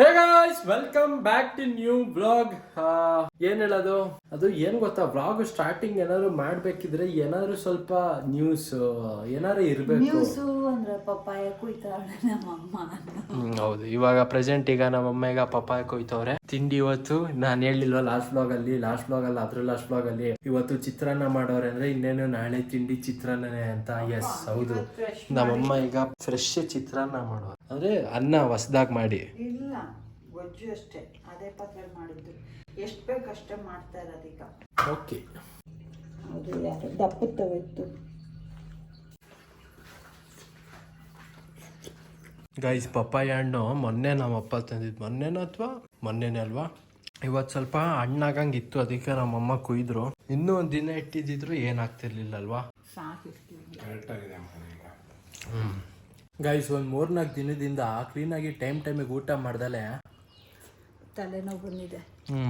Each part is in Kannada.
Hey guys welcome back to new blog ಏನ್ ಹೇಳೋದು? ಅದು ಏನ್ ಗೊತ್ತಾ ಬ್ಲಾಗ್ ಸ್ಟಾರ್ಟಿಂಗ್ ಏನಾದ್ರು ಮಾಡ್ಬೇಕಿದ್ರೆ ಏನಾದ್ರು ಸ್ವಲ್ಪ ನ್ಯೂಸ್ ಏನಾದ್ರು ಇರ್ಬೇಕು. ನ್ಯೂಸು ಅಂದ್ರೆ ಪಪ್ಪಾಯ ಕುಯ್ತಾಳೆ ನಮ್ಮಮ್ಮ ಹ್ಮ್, ಹೌದು. ಇವಾಗ ಪ್ರೆಸೆಂಟ್ ಈಗ ನಮ್ಮ ಅಮ್ಮಗ ಈಗ ಪಪ್ಪಾಯ ಕೊಯ್ತವ್ರೆ ತಿಂಡಿ ಇವತ್ತು ನಾನು ಹೇಳಿಲ್ವಾ ಲಾಸ್ಟ್ ಬ್ಲಾಗ್ ಅಲ್ಲಿ? ಲಾಸ್ಟ್ ಬ್ಲಾಗ್ ಅಲ್ಲಿ ಅದ್ರ ಲಾಸ್ಟ್ ಬ್ಲಾಗ್ ಅಲ್ಲಿ. ಇವತ್ತು ಚಿತ್ರಾನ್ನ ಮಾಡೋರೆ ಅಂದ್ರೆ ಇನ್ನೇನು ನಾಳೆ ತಿಂಡಿ ಚಿತ್ರಾನ್ನನೇ ಅಂತ. ಎಸ್ ಹೌದು. ನಮ್ಮಮ್ಮ ಈಗ ಫ್ರೆಶ್ ಚಿತ್ರಾನ್ನ ಮಾಡೋರು. ಅಂದ್ರೆ ಅನ್ನ ಹೊಸದಾಗ್ ಮಾಡಿ. ಇಲ್ಲ ಗೊಜ್ಜು ಅಷ್ಟೇ. ಅದೇ ಪಾತ್ರೆಯಲ್ಲಿ ಮಾಡಿದ್ದು. ಎಷ್ಟು ಬೇಕು ಅಷ್ಟೇ ಮಾಡ್ತಾ ಇರೋದೀಗ ಓಕೆ. ಅದು ಯಾರು? ದಪ್ಪದ ಇತ್ತು ಗೈಸ್ ಪಪ್ಪಾಯ ಹಣ್ಣು ಮೊನ್ನೆ ನಮ್ಮ ಅಪ್ಪ ತಂದಿದ್ದು. ಮೊನ್ನೆನೋ ಅಥವಾ ಮೊನ್ನೆನೇ ಅಲ್ವಾ? ಇವತ್ತು ಸ್ವಲ್ಪ ಹಣ್ಣಾಗಂಗಿತ್ತು ಅದಕ್ಕೆ ನಮ್ಮಮ್ಮ ಕುಯ್ದ್ರು. ಇನ್ನೂ ಒಂದು ದಿನ ಇಟ್ಟಿದ್ದಿದ್ರು ಏನಾಗ್ತಿರ್ಲಿಲ್ಲ ಅಲ್ವಾ? ಗೈಸ್ ಒಂದು ಮೂರ್ನಾಲ್ಕು ದಿನದಿಂದ ಕ್ಲೀನಾಗಿ ಟೈಮ್ ಟೈಮಿಗೆ ಊಟ ಮಾಡ್ದಲೆ. ತಲೆನೋವು ಬಂದಿದೆ. ಹ್ಞೂ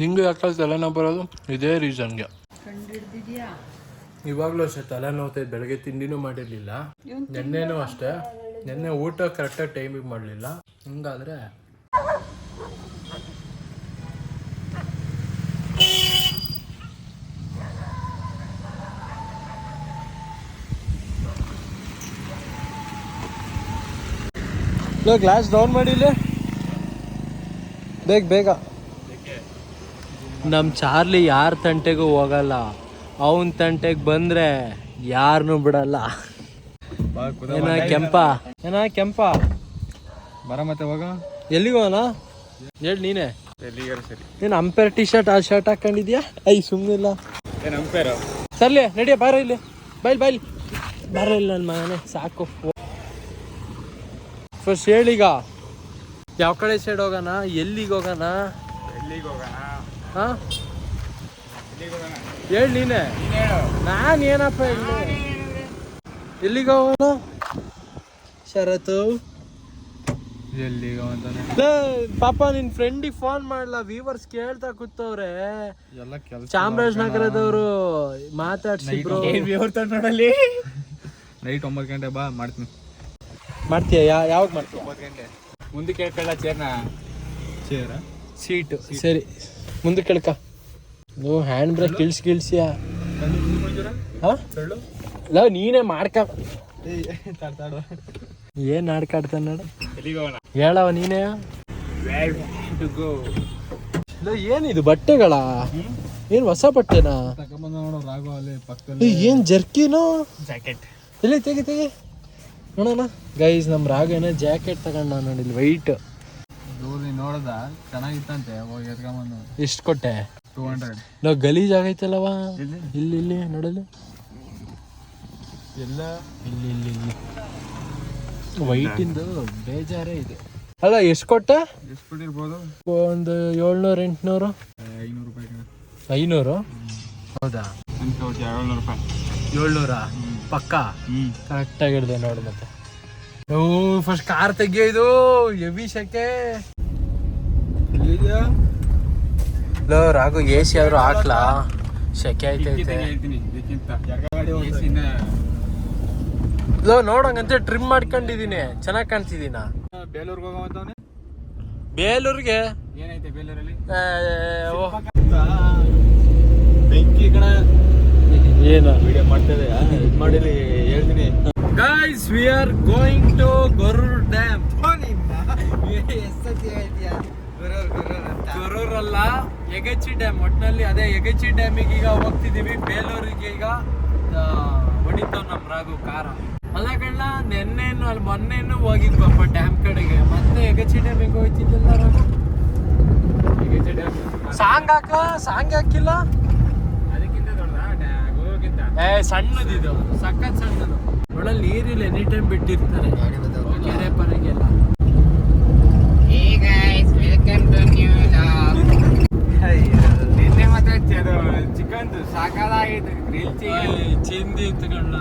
ನಿಂಗೆ ಯಾಕೆ ತಲೆನೋವು ಬರೋದು? ಇದೇ ರೀಸನ್ಗೆ ಕಂಡಿಡ್ದಿದ್ಯಾ? ಇವಾಗಲೂ ಅಷ್ಟೇ ತಲೆನೋವ್ತೈತೆ ಬೆಳಗ್ಗೆ ತಿಂಡಿನೂ ಮಾಡಿರಲಿಲ್ಲ. ನೆನ್ನೆನೂ ಅಷ್ಟೇ. ನೆನ್ನೆ ಊಟ ಕರೆಕ್ಟಾಗಿ ಟೈಮಿಗೆ ಮಾಡಲಿಲ್ಲ. ಹಿಂಗಾದ್ರೆ ಗ್ಲಾಸ್ ಡೌನ್ ಮಾಡಿ ಇಲ್ಲೇ. ಬೇಗ ಬೇಗ. ನಮ್ಮ ಚಾರ್ಲಿ ಯಾರ ತಂಟೆಗೂ ಹೋಗಲ್ಲ ಅವನ ತಂಟೆಗೆ ಬಂದ್ರೆ ಯಾರನ್ನೂ ಬಿಡಲ್ಲ. ಏನ ಕೆಂಪ? ಏನ ಕೆಂಪ? ಬರ ಮತ್ತೆ ಹೋಗ. ಎಲ್ಲಿಗೆ ಹೋಗೋಣ? ಹೇಳಿ ನೀನೆ. ಸರಿ. ನೀನು ಅಂಪೇರ್ ಟಿ ಶರ್ಟ್ ಆ ಶರ್ಟ್ ಹಾಕೊಂಡಿದ್ಯಾ? ಐ ಸುಮ್ಮನಿಲ್ಲ ಏನು ಅಂಪೇರು ಸರ್ಲಿ ನಡಿಯ ಬಾರ ಇಲ್ಲಿ. ಬೈಲ್ ಬೈಲ್ ಬರ ಇಲ್ಲ ನನ್ನ ಮಗನೇ ಸಾಕು. ಫಸ್ಟ್ ಹೇಳೀಗ ಯಾವ ಕಡೆ ಸೈಡ್ ಹೋಗೋಣ? ಎಲ್ಲಿಗೆ ಹೋಗೋಣ? ಎಲ್ಲಿಗೆ ಹೋಗೋಣ? ಹಾ? ಹೇಳಿ ನೀನೆ. ನೀನ್ ಏನಪ್ಪ ಇಲ್ಲಿ ಎಲ್ಲಿಗೆ ಹೋಗೋಣ? ಶರತ್ತು ಎಲ್ಲಿಗೆ ಪಾಪ ನಿನ್ ಫ್ರೆಂಡಿಗೆ ಫೋನ್ ಮಾಡ್ಲಾ? ವೀವರ್ಸ್ ಕೇಳ್ತಾ ಕೂತವ್ರೆ. ಎಲ್ಲ ಕೆಲಸ ಚಾಮರಾಜನಗರದವರು ಮಾತಾಡ್ಸಿ ಬ್ರೋ ನೋಡಲ್ಲಿ ನೈಟ್ ಒಂಬತ್ತು ಗಂಟೆ ಬಾ ಮಾಡ್ತೀನಿ. ಮಾಡ್ತೀಯ? ಯಾ- ಯಾವಾಗ ಮಾಡ್ತೀಯ? ಒಂಬತ್ತು ಗಂಟೆ. ಮುಂದೆ ಕೇಳ್ಕೊಳ್ಳ ಚೇರ್ನ ಚೇರ ಸೀಟು ಸರಿ. ಮುಂದೆ ಕೇಳ್ಕ. ನೀವು ಹ್ಯಾಂಡ್ ಬ್ರೇಕ್ ಕಿಳ್ಸಿ ಗಿಳ್ಸಿಯ ಹಾ? ಲವ್ ನೀನೇ ಮಾಡ್ಕ. ಏನ್ ಆಡ್ಕಾಡ್ತಾನ ನೋಡು. ಹೇಳವ ನೀನೇ? ಏನಿದು ಬಟ್ಟೆಗಳ? ಏನ್ ಹೊಸ ಬಟ್ಟೆನಾ? ಏನ್ ಜರ್ಕಿನೋ? ಜಾಕೆಟ್ ಇಲ್ಲಿ ತೆಗಿ ತೆಗಿ. ನೋಡೋಣ. ಗೈಸ್ ನಮ್ ರಾಗೇನ ಜಾಕೆಟ್ ತಗೊಂಡ ನೋಡಿ ಇಲ್ಲಿ ವೈಟ್ ದೂರ ನೋಡ್ದ ಚೆನ್ನಾಗಿತ್ತಂತೆ ಹೋಗಿ ಎತ್ಕೊಂಬಂದು. ಎಷ್ಟು ಕೊಟ್ಟೆ? ಟೂ ಹಂಡ್ರೆಡ್ ನಾವು ಗಲೀಜ್ ಆಗೈತಲ್ಲವ? ಇಲ್ಲಿ ಇಲ್ಲಿ ನೋಡಲಿ. ಎಲ್ಲ? ಇಲ್ಲಿ ಇಲ್ಲಿ ಇಲ್ಲಿ. ವೈಟ್ ಇಂದು ಬೇಜಾರೇ ಇದೆ. ಅಲ್ಲ ಎಷ್ಟು ಕೊಟ್ಟೆ? ಎಷ್ಟು ಕೊಟ್ಟಿರ್ಬೋದು? ಒಂದು ಏಳ್ನೂರು ಎಂಟ್ನೂರು? ಐನೂರು ರೂಪಾಯಿ ಐನೂರು? ಹೌದಾ? ಏಳ್ನೂರು ರೂಪಾಯಿ. ಏಳ್ನೂರ? ಪಕ್ಕ? ಕರೆಕ್ಟ್ ಕರೆಕ್ಟಾಗಿ ಹಿಡ್ದೆ ನೋಡು ಮತ್ತೆ. ಓ ಫಸ್ಟ್ ಕಾರ್ ತೆಗಿಯೋದು ಶೆಕೆ. ಲೋ ರಾಘು ಎ ಸಿ ಆದ್ರೂ ಹಾಕ್ಲಾ? ಶೆಕೆ ಐತೆ ಹೇಳ್ತೀನಿ ಇದಕ್ಕಿಂತ. AC ನ ಲೋ ನೋಡಂಗಂತೆ ಟ್ರಿಮ್ ಮಾಡ್ಕೊಂಡಿದೀನಿ ಚೆನ್ನಾಗಿ ಕಾಣ್ತಿದೀನ ಬೇಲೂರ್ಗೆ ಹೋಗೋವಂತವನೆ ಬೇಲೂರಿಗೆ? ಏನೈತೆ ಬೇಲೂರಲ್ಲಿ? ಬೆಂಕಿ ಏನು? ವಿಡಿಯೋ ಇದು ಮಾಡಿರಿ ಹೇಳ್ತೀನಿ. Guys we are going to Goruru dam ಅಲ್ಲ ಯಗಚಿ ಡ್ಯಾಮ್ ಒಟ್ನಲ್ಲಿ ಅದೇ ಯಗಚಿ ಡ್ಯಾಮಿಗೆ ಈಗ ಹೋಗ್ತಿದೀವಿ. ಬೇಲೂರಿಗೆ ಈಗ ಹೊಡಿತಾವ್ ನಮ್ ರಾಘು ಕಾರ. ಅಲ್ಲ ಕಣ್ಣ ನೆನ್ನೆನು ಅಲ್ಲಿ ಮೊನ್ನೆನು ಹೋಗಿದ್ವಪ್ಪ ಡ್ಯಾಮ್ ಕಡೆಗೆ. ಮತ್ತೆ ಯಗಚಿ ಡ್ಯಾಮಿಗೆ ಹೋಗ್ತಿದ್ದಿಲ್ಲ ರಾಘು? ಸಾಂಗ್ ಹಾಕ ಸಾಂಗ್ ಹಾಕಿಲ್ಲ? ಏ ಸಣ್ಣದಿದು. ಸಖತ್ ಸಣ್ಣದು. ಒಳಲ್ಲಿ ನೀರಿಲ್ಲ ಎನಿ ಟೈಮ್ ಬಿಟ್ಟಿರ್ತಾರೆ. ಕೆರೆ ಪರೆಗೆಲ್ಲ. ನಿನ್ನೆ ಮತ್ತೆ ಚಿಕನ್ ಸಾಕಾಗಿತ್ತು ಗ್ರಿಲ್ ಚಿಂದಿ ಇತ್ತುಗಣ್ಣ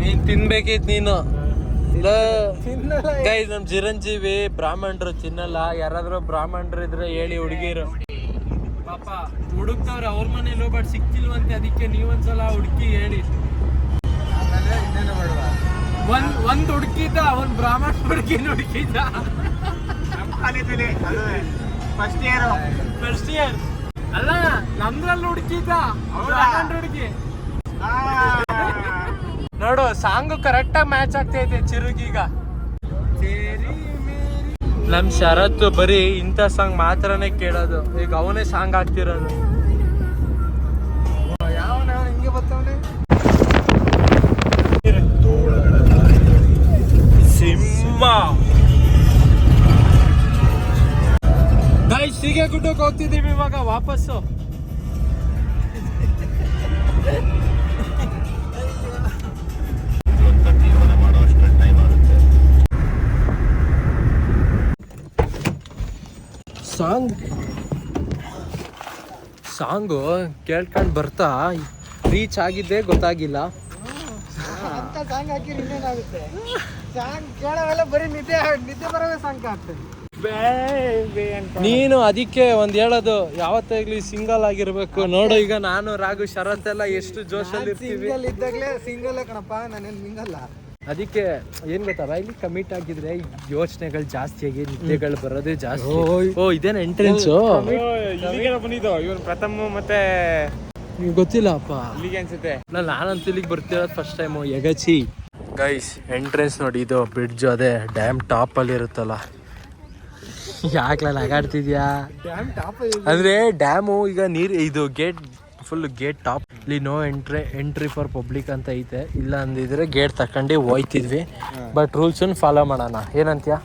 ನೀನ್ ತಿನ್ಬೇಕಿತ್ತು ನೀನು. ಗೈಸ್ ನಮ್ ಚಿರಂಜೀವಿ ಬ್ರಾಹ್ಮಣರು ತಿನ್ನಲ್ಲ. ಯಾರಾದ್ರೂ ಬ್ರಾಹ್ಮಣರು ಇದ್ರೆ ಹೇಳಿ ಹುಡುಗಿರು. ಪಾಪ ಹುಡುಕ್ತವ್ರೆ ಅವ್ರ ಮನೇಲಿ ಬಟ್ ಸಿಕ್ತಿಲ್ವಂತೆ ಅದಕ್ಕೆ ನೀವೊಂದ್ಸಲ ಹುಡುಕಿ ಹೇಳಿ. ಒಂದ್ ಒಂದ್ ಹುಡುಕಿದ್ದ ಒಂದ್ ಬ್ರಾಹ್ಮಣ ಹುಡುಗಿನ ಹುಡುಕಿದ್ದ ಫಸ್ಟ್ ಇಯರ್ ಫಸ್ಟ್ ಇಯರ್ ಅಲ್ಲ ನಮ್ದ್ರಲ್ಲಿ ಹುಡುಕಿದ್ದ ಹುಡುಗಿ. ನೋಡು ಸಾಂಗ್ ಕರೆಕ್ಟ್ ಆಗಿ ಮ್ಯಾಚ್ ಆಗ್ತೈತೆ ಚಿರುಗೀಗ. ನಮ್ ಶರತ್ ಬರೀ ಇಂಥ ಸಾಂಗ್ ಮಾತ್ರನೇ ಕೇಳೋದು. ಈಗ ಅವನೇ ಸಾಂಗ್ ಆಗ್ತಿರೋದು ಯಾವನ? ಹಿಂಗೆ ಬರ್ತಾವನೆ ಸಿಂಹ. ಸಿಗೆ ಗುಡ್ಡಕ್ಕೆ ಹೋಗ್ತಿದ್ದೀವಿ ಇವಾಗ ವಾಪಸ್ಸು. ಸಾಂಗ್? ಸಾಂಗು ಕೇಳ್ಕೊಂಡು ಬರ್ತಾ? ರೀಚ್ ಆಗಿದ್ದೇ ಗೊತ್ತಾಗಿಲ್ಲ. ಅಂತ ಸಾಂಗ್ ಇನ್ನೇನಾಗುತ್ತೆ ಸಾಂಗ್ ಕೇಳೋವೆಲ್ಲ ಬರೀ ನಿದ್ದೆ ನಿದ್ದೆ ಸಾಂಗ್ ಆಗ್ತದೆ. ನೀನು ಅದಕ್ಕೆ ಒಂದ್ ಹೇಳೋದು ಯಾವತ್ತಾಗ್ಲಿ ಸಿಂಗಲ್ ಆಗಿರ್ಬೇಕು. ನೋಡು ಈಗ ನಾನು ರಾಘು ಶರತ್ ಎಲ್ಲ ಎಷ್ಟು ಜೋಶಲ್ಲಿ ಸಿಂಗಲ್ ಇದ್ದಾಗಲೇ ಸಿಂಗಲ್ ಕಣಪ್ಪ ನಾನೇನು ಮಿಂಗಲ್ಲ. ಅದಕ್ಕೆ ಏನ್ ಗೊತ್ತಾ ಇಲ್ಲಿ ಕಮಿಟ್ ಆಗಿದ್ರೆ ಯೋಚನೆಗಳು ಜಾಸ್ತಿ ಆಗಿ ನಿದ್ದೆಗಳು ಬರೋದೇ ಜಾಸ್ತಿ. ಓ ಇದೇನ ಎಂಟ್ರೆನ್ಸ್ ಪ್ರಥಮ ಮತ್ತೆ ಗೊತ್ತಿಲ್ಲ ಅಪ್ಪ ಇಲ್ಲಿಗೆ ಅನ್ಸುತ್ತೆ. ನಾನು ನಾನಂತೂ ಇಲ್ಲಿಗೆ ಬರ್ತಿರೋದು first time Yagachi guys entrance ನೋಡಿ ಇದು ಬ್ರಿಡ್ಜ್ ಅದೇ ಡ್ಯಾಮ್ ಟಾಪ್ ಅಲ್ಲಿ ಇರುತ್ತಲ್ಲ. ಯಾಕೆ ನಗಾಡ್ತಿದ್ಯಾ? ಡ್ಯಾಮ್ ಟಾಪ್ ಅಂದ್ರೆ ಡ್ಯಾಮು ಈಗ ನೀರ್ ಇದು ಗೇಟ್ ಫುಲ್ ಗೇಟ್ ಟಾಪ್ ಇಲ್ಲಿ no entry entry for public ಅಂತ ಐತೆ. ಇಲ್ಲ ಅಂದಿದ್ರೆ ಗೇಟ್ ತಕೊಂಡು ಹೋಯ್ತಿದ್ವಿ. ಬಟ್ ರೂಲ್ಸ್ ಫಾಲೋ ಮಾಡೋಣ. ಏನಂತೀಯ?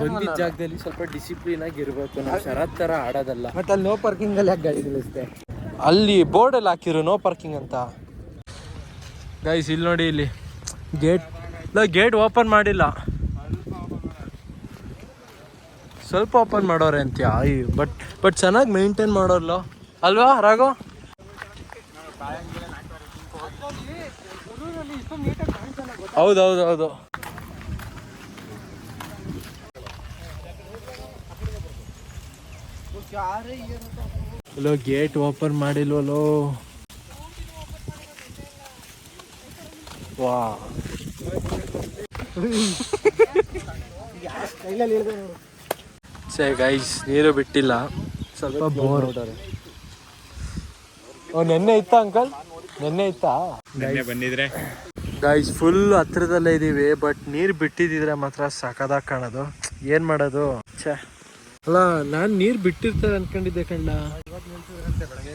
ಬಂದಿದ್ದ ಜಾಗದಲ್ಲಿ ಸ್ವಲ್ಪ ಡಿಸಿಪ್ಲಿನ್ ಆಗಿ ಇರಬೇಕು. ನಾವು ಶರತ್ ತರ ಆಡೋದಲ್ಲ. ಬಟ್ ಅಲ್ಲಿ ನೋ ಪಾರ್ಕಿಂಗ್ ಅಲ್ಲಿ ಯಾಕೆ ಗಾಡಿ ನಿಲ್ಲಿಸ್ತೆ ಅಲ್ಲಿ ಬೋರ್ಡ್ ಅಲ್ಲಿ ಹಾಕಿರು ನೋ ಪಾರ್ಕಿಂಗ್ ಅಂತ. ಗೈಸ್ ಇಲ್ಲಿ ನೋಡಿ ಇಲ್ಲಿ. ಗೇಟ್ ಇಲ್ಲ ಗೇಟ್ ಓಪನ್ ಮಾಡಿಲ್ಲ. ಸ್ವಲ್ಪ ಓಪನ್ ಮಾಡೋರೆ ಅಂತೀಯ ಬಟ್ ಬಟ್ ಚೆನ್ನಾಗಿ ಮೇಂಟೈನ್ ಮಾಡೋರ್ಲೋ. ಅಲ್ವಾ ರಾಘವ್? ಹೌದು ಹೌದು ಹಲೋ ಗೇಟ್ ಓಪನ್ ಮಾಡಿಲ್ವಲ್ಲೋ ವಾ. ಸೇ ಗೈಸ್ ನೀರು ಬಿಟ್ಟಿಲ್ಲ. ಸ್ವಲ್ಪ ಬೋರ್ ಓ ನೆನ್ನೆ ಇತ್ತ ಅಂಕಲ್? ನೆನ್ನೆ ಇತ್ತಾ? ಬಂದಿದ್ರೆ. ಗೈಸ್ ಫುಲ್ ಹತ್ರದಲ್ಲೇ ಇದೀವಿ ಬಟ್ ನೀರ್ ಬಿಟ್ಟಿದ್ರೆ ಮಾತ್ರ ಸಕದಾಗ್ ಕಾಣೋದು. ಏನ್ ಮಾಡೋದು? ಛೇ. ಅಲ್ಲ ನಾನ್ ನೀರ್ ಬಿಟ್ಟಿರ್ತಾರೆ ಅನ್ಕೊಂಡಿದ್ದೆ ಕಂಡ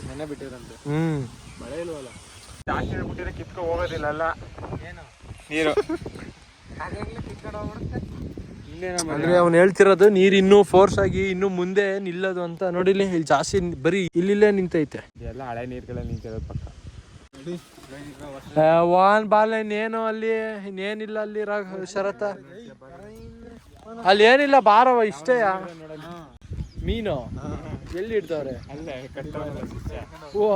ನೆನ್ನೆ ಬಿಟ್ಟಿದ್ರಂತೆ ಹ್ಮ್. ಮಳೆ ಇಲ್ವಲ್ಲ ಜಾಸ್ತಿ ಬಿಟ್ಟಿದ್ರೆ ಕಿತ್ಕೊ ಹೋಗೋದಿಲ್ಲ ಅಲ್ಲ. ಏನು? ನೀರು. ಕಿತ್ಕೊಂಡು ಹೋಗ್ಬಿಡುತ್ತೆ. ಇನ್ನೇನಮ್ಮ ಅಂದ್ರೆ ಅವ್ನು ಹೇಳ್ತಿರೋದು ನೀರ್ ಇನ್ನೂ ಫೋರ್ಸ್ ಆಗಿ ಇನ್ನು ಮುಂದೆ ನಿಲ್ಲೋದು ಅಂತ. ನೋಡಿಲಿ ಇಲ್ಲಿ ಜಾಸ್ತಿ ಬರೀ ಇಲ್ಲಿಲ್ಲೇ ನಿಂತೈತೆ. ಎಲ್ಲ ಹಳೆ ನೀರ್ಗಳೇ ನಿಂತಿರೋದು ಪಕ್ಕ. ವಾನ್ ಬಾಲ್ ಇನ್ನೇನು ಅಲ್ಲಿ ಇನ್ನೇನಿಲ್ಲ ಅಲ್ಲಿ ಶರತ. ಅಲ್ಲಿ ಏನಿಲ್ಲ ಬಾರವ ಇಷ್ಟೇ. ಮೀನು. ಎಲ್ಲಿ ಇಡ್ತಾವ್ರೆ? ಅಲ್ಲೇ ಓ.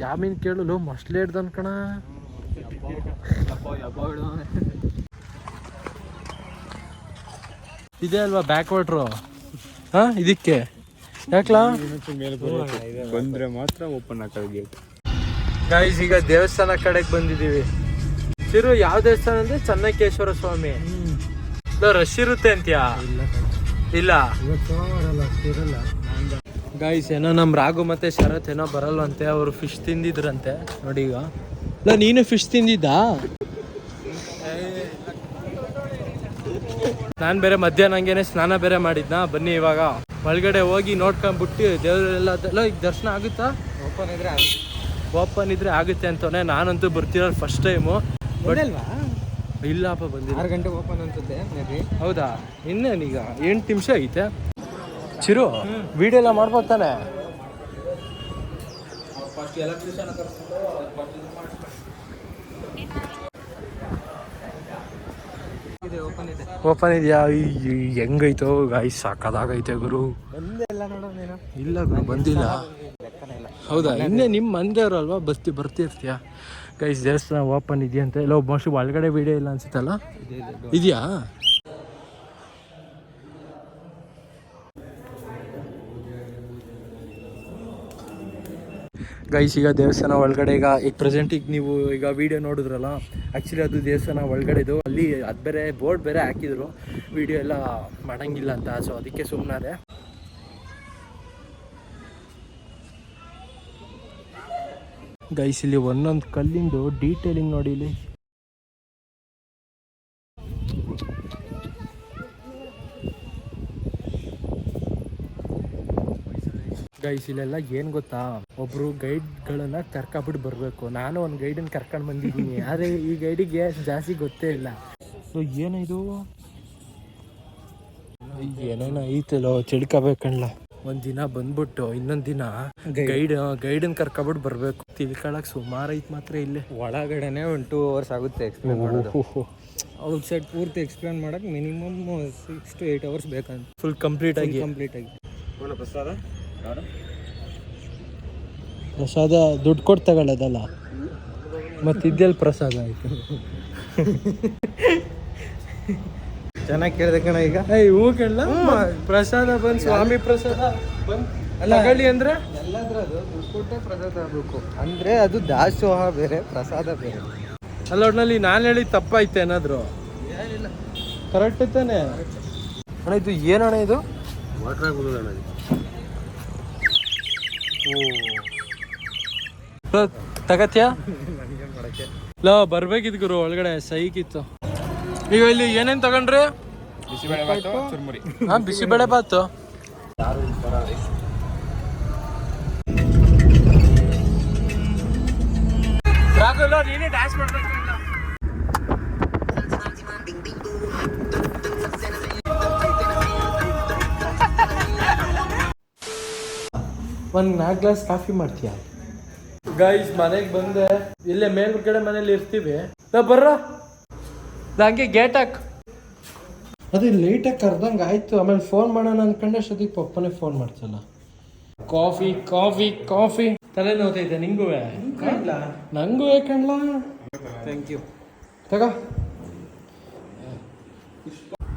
ಯಾವ ಮೀನ್ ಕೇಳಲು ಮಸ್ಲೆ ಹಿಡ್ದ ಅನ್ಕಣ ಇದೆ ಅಲ್ವಾ ಬ್ಯಾಕ್ ವಾಟ್ರು ಹಾ ಇದಕ್ಕೆ? ಯಾಕಲಾ? ಬಂದ್ರೆ ಮಾತ್ರ ಓಪನ್ ಹಾಕೋದು ಗೇಟ್ ಗೈಸ್ ಈಗ ದೇವಸ್ಥಾನ ಕಡೆಗೆ ಬಂದಿದ್ದೀವಿ. ಸಿರು ಯಾವ ದೇವಸ್ಥಾನ ಅಂದ್ರೆ ಚನ್ನಕೇಶ್ವರ ಸ್ವಾಮಿ. ರಶ್ ಇರುತ್ತೆ ಅಂತ್ಯಾ? ಇಲ್ಲ. ಗೈಸ್ ಏನೋ ನಮ್ ರಾಘು ಮತ್ತೆ ಶರತ್ ಏನೋ ಬರಲ್ವಂತೆ ಅವರು ಫಿಶ್ ತಿಂದಿದ್ರಂತೆ. ನೋಡಿ ಈಗ. ಇಲ್ಲ ನೀನು ಫಿಶ್ ತಿಂದಿದ್ದಾ? ನಾನು ಬೇರೆ ಮಧ್ಯಾಹ್ನ ಹಂಗೇನೆ ಸ್ನಾನ ಬೇರೆ ಮಾಡಿದ್ನಾ? ಬನ್ನಿ ಇವಾಗ. ಒಳಗಡೆ ಹೋಗಿ ನೋಡ್ಕೊಂಡ್ಬಿಟ್ಟು ದೇವರೆಲ್ಲ ಅದೆಲ್ಲ ಈಗ ದರ್ಶನ ಆಗುತ್ತಾ? ಓಪನ್ ಇದ್ರೆ ಓಪನ್ ಇದ್ರೆ ಆಗುತ್ತೆ ಅಂತಾನೆ ನಾನಂತೂ ಬರ್ತಿರೋ ಫಸ್ಟ್ ಟೈಮು ಇಲ್ಲಪ್ಪ ಬಂದಿಲ್ಲ. ಆರು ಗಂಟೆಗೆ ಓಪನ್ ಅನ್ಸುತ್ತೆ ಹೌದಾ? ಇನ್ನೇನೀಗ ಎಂಟು ನಿಮಿಷ ಐತೆ. ಚಿರು ವಿಡಿಯೋ ಎಲ್ಲ ಮಾಡ್ಬೋದು ತಾನೆ ಇದೆ ಓಪನ್ ಇದೆ ಓಪನ್ ಇದೆಯಾ ಹೆಂಗೈತೋ ಗಾಯ್ ಸಾಕದಾಗೈತೆ ಗುರು. ಇಲ್ಲ ಗುರು ಬಂದಿಲ್ಲ. ಹೌದಾ? ಇನ್ನೇ ನಿಮ್ಮ ಮಂದಿಯವರು ಅಲ್ವಾ? ಬಸ್ತಿ ಬರ್ತಿರ್ತೀಯ? ಗೈಸ್ ದೇವಸ್ಥಾನ ಓಪನ್ ಇದೆಯಂತೆ ಇಲ್ಲ ಮೋಸ್ಟ್ಲಿ ಒಳಗಡೆ ವಿಡಿಯೋ ಇಲ್ಲ ಅನ್ಸುತ್ತಲ್ಲ? ಇದೆ ಇದೆ. ಇದೆಯಾ? ಗೈಸ್ ಈಗ ದೇವಸ್ಥಾನ ಒಳಗಡೆ ಈಗ ಈಗ ಪ್ರೆಸೆಂಟ್ ಈಗ ನೀವು ಈಗ ವಿಡಿಯೋ ನೋಡಿದ್ರಲ್ಲ ಆ್ಯಕ್ಚುಲಿ ಅದು ದೇವಸ್ಥಾನ ಒಳಗಡೆದು ಅಲ್ಲಿ ಅದು ಬೇರೆ ಬೋರ್ಡ್ ಬೇರೆ ಹಾಕಿದ್ರು. ವಿಡಿಯೋ ಎಲ್ಲ ಮಾಡಂಗಿಲ್ಲ ಅಂತ ಸೊ ಅದಕ್ಕೆ ಸುಮ್ಮನಾದೆ ಗೈಸ್ ಇಲ್ಲಿ ಒಂದೊಂದು ಕಲ್ಲಿಂದು ಡೀಟೇಲಿಂಗ್ ನೋಡಿ ಇಲ್ಲಿ. ಗೈಸ್ ಇಲ್ಲೆಲ್ಲ ಏನ್ ಗೊತ್ತಾ? ಒಬ್ರು ಗೈಡ್ಗಳನ್ನ ಕರ್ಕೊಬಿಟ್ಟು ಬರ್ಬೇಕು. ನಾನು ಒಂದು ಗೈಡನ್ನ ಕರ್ಕೊಂಡ್ ಬಂದಿದ್ದೀನಿ. ಆದ್ರೆ ಈ ಗೈಡಿಗೆ ಜಾಸ್ತಿ ಗೊತ್ತೇ ಇಲ್ಲ. ಸೊ ಏನಿದು ಏನೇನೋ ಐತಲ್ಲೋ ಚಿಡ್ಕೋಬೇಕಣ್ಣ ಒಂದ್ ದಿನ ಬಂದ್ಬಿಟ್ಟು ಇನ್ನೊಂದ್ ದಿನ ಗೈಡ್ ಗೈಡನ್ ಕರ್ಕೊಬಿಟ್ಟು ಬರ್ಬೇಕು. ತಿಳ್ಕೊಳಕ್ ಸುಮಾರು ಐತ್ ಮಾತ್ರ ಇಲ್ಲೇ. ಒಳಗಡೆನೆ ಒನ್ ಟೂ ಅವರ್ಸ್ ಆಗುತ್ತೆ ಎಕ್ಸ್ಪ್ಲೇನ್ ಮಾಡೋದು. ಔಟ್ ಸೈಡ್ ಪೂರ್ತಿ ಎಕ್ಸ್ಪ್ಲೇನ್ ಮಾಡಕ್ಕೆ minimum six to eight hours ಬೇಕಂತ. ಫುಲ್ ಕಂಪ್ಲೀಟ್ ಆಗಿ. ಕಂಪ್ಲೀಟ್ ಆಗಿ. ಪ್ರಸಾದ ಪ್ರಸಾದ ದುಡ್ಡು ಕೊಟ್ಟು ತಗೊಳ್ಳೋದಲ್ಲ ಮತ್ತಿದ್ದಲ್ಲಿ ಪ್ರಸಾದ ಆಯ್ತು. ಚೆನ್ನಾಗಿ ಕೇಳಿದೆ ಕಣ ಈಗ. ಏಯ್ ಹೂ ಕೇಳಲ್ಲ ಪ್ರಸಾದ ಬಂದ್ ಸ್ವಾಮಿ ಪ್ರಸಾದ ಬಂದ್ ಅಂದ್ರೆ? ದುಡ್ಡು ಕೊಟ್ಟೆ ಪ್ರಸಾದ ಆಗಬೇಕು. ಅಂದರೆ ಅದು ದಾಸೋಹ ಬೇರೆ ಪ್ರಸಾದ ಬೇರೆ. ಅಲ್ಲ ಒಟ್ನಲ್ಲಿ ನಾನು ಹೇಳಿ ತಪ್ಪಾಯ್ತು ಏನಾದ್ರು? ಕರೆಕ್ಟ್ ತಾನೆ? ಅಣ್ಣ ಇದು ಏನಣ್ಣ ಇದು? ವಾಟರ್ ಆಗುದಿಲ್ಲ ತಗತ್ಯಾ? ಲೋ ಬರ್ಬೇಕಿದ್ ಗುರು, ಒಳಗಡೆ ಸೈಕಿತ್ತು ಈಗ ಇಲ್ಲಿ ಏನೇನ್ ತಗೊಂಡ್ರಿ? ಹಾ, ಬಿಸಿಬೇಳೆ ಬಾತು ನೀನೇ ಡ್ಯಾನ್ಸ್ ಮಾಡ್ಬೇಕು ಒಂದು ನಾಲ್ಕು ಗ್ಲಾಸ್ ಕಾಫಿ ಮಾಡ್ತೀಯ? ಗೈಸ್ ಮನೆಗೆ ಬಂದೆ. ಇಲ್ಲೇ ಮೇಲ್ಗಡೆ ಮನೇಲಿ ಇರ್ತೀವಿ. ನಾ ಬರ್ರ? ನಂಗೆ ಗೇಟ್ ಹಾಕ್. ಅದೇ ಲೇಟಾಗಿ ಕರ್ದಂಗೆ ಆಯಿತು. ಆಮೇಲೆ ಫೋನ್ ಮಾಡೋಣ ಅನ್ಕೊಂಡೆ ಅಷ್ಟೊತ್ತಿಗೆ ಪಪ್ಪನೇ ಫೋನ್ ಮಾಡ್ತಲ್ಲ ಕಾಫಿ ಕಾಫಿ ಕಾಫಿ. ತಲೆ ನೋತೈತೆ ನಿಂಗೂ ನಂಗೂ ಕಣ್ಲ? ಥ್ಯಾಂಕ್ ಯು ತಗ.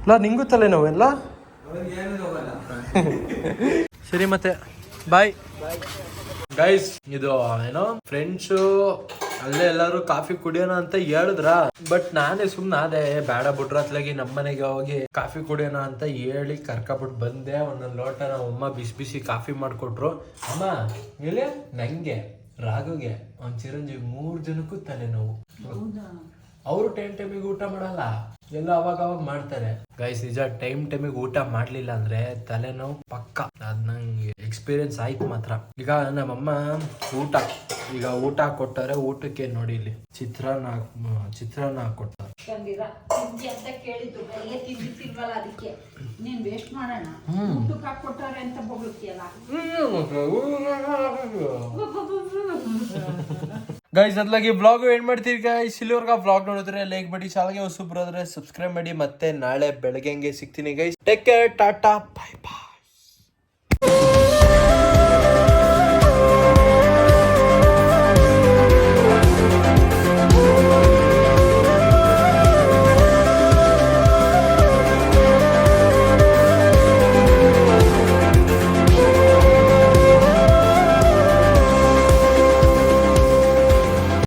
ಲಾ ನಿಂಗೂ ತಲೆನೋವೆಲ್ಲ ಸರಿ ಮತ್ತೆ ಬಾಯ್ ಗೈಸ್ ಇದು ಏನೋ ಫ್ರೆಂಡ್ಸ್ ಅಲ್ಲೇ ಎಲ್ಲಾರು ಕಾಫಿ ಕುಡಿಯೋಣ ಅಂತ ಹೇಳಿದ್ರ. ಬಟ್ ನಾನೇ ಸುಮ್ನೆ ಅದೇ ಬೇಡ ಬಿಟ್ರ ಅತ್ಲಾಗಿ ನಮ್ಮ ಮನೆಗೆ ಹೋಗಿ ಕಾಫಿ ಕುಡಿಯೋಣ ಅಂತ ಹೇಳಿ ಕರ್ಕೊಬಿಟ್ಟು ಬಂದೆ. ಒಂದೊಂದು ಲೋಟ ನಮ್ಮ ಅಮ್ಮ ಬಿಸಿ ಬಿಸಿ ಕಾಫಿ ಮಾಡಿಕೊಟ್ರು. ಅಮ್ಮ ಇಲ್ಲಿ ನಂಗೆ ರಾಘುಗೆ ಒಂದ್ ಚಿರಂಜೀವಿ ಮೂರ್ ಜನಕ್ಕೂ ತಲೆನೋವು. ಅವರು ಟೈಮ್ ಟೈಮಿಗೆ ಊಟ ಮಾಡಲ್ಲ. ಎಲ್ಲ ಅವಾಗ ಅವಾಗ ಮಾಡ್ತಾರೆ. ಗೈಸ್ ನಿಜ ಟೈಮ್ ಟೈಮಿಗೆ ಊಟ ಮಾಡ್ಲಿಲ್ಲ ಅಂದ್ರೆ ತಲೆನೋವು ಪಕ್ಕ. ಅದ್ ಎಕ್ಸ್ಪೀರಿಯನ್ಸ್ ಆಯ್ತು ಮಾತ್ರ. ಈಗ ನಮ್ಮಮ್ಮ ಊಟ ಈಗ ಊಟ ಕೊಟ್ಟರೆ ಊಟಕ್ಕೆ ನೋಡಿ ಇಲ್ಲಿ ಚಿತ್ರಾನ್ನ ಚಿತ್ರಾನ್ನ ಕೊಡ್ತಾರೆ. ಗೈಸ್ ಅದ್ಲಾಗಿ ಬ್ಲಾಗ್ ಏನ್ ಮಾಡ್ತೀರಿ ಗೈಸ್ ಇಲ್ಲಿವರೆಗೆ ಬ್ಲಾಗ್ ನೋಡಿದ್ರೆ ಲೈಕ್ ಮಾಡಿ ಶಾಲೆಗೆ ಸೂಪರ್ ಆದ್ರೆ ಸಬ್ಸ್ಕ್ರೈಬ್ ಮಾಡಿ ಮತ್ತೆ ನಾಳೆ ಬೆಳಗ್ಗೆ ಸಿಗ್ತೀನಿ guys take care tata bye bye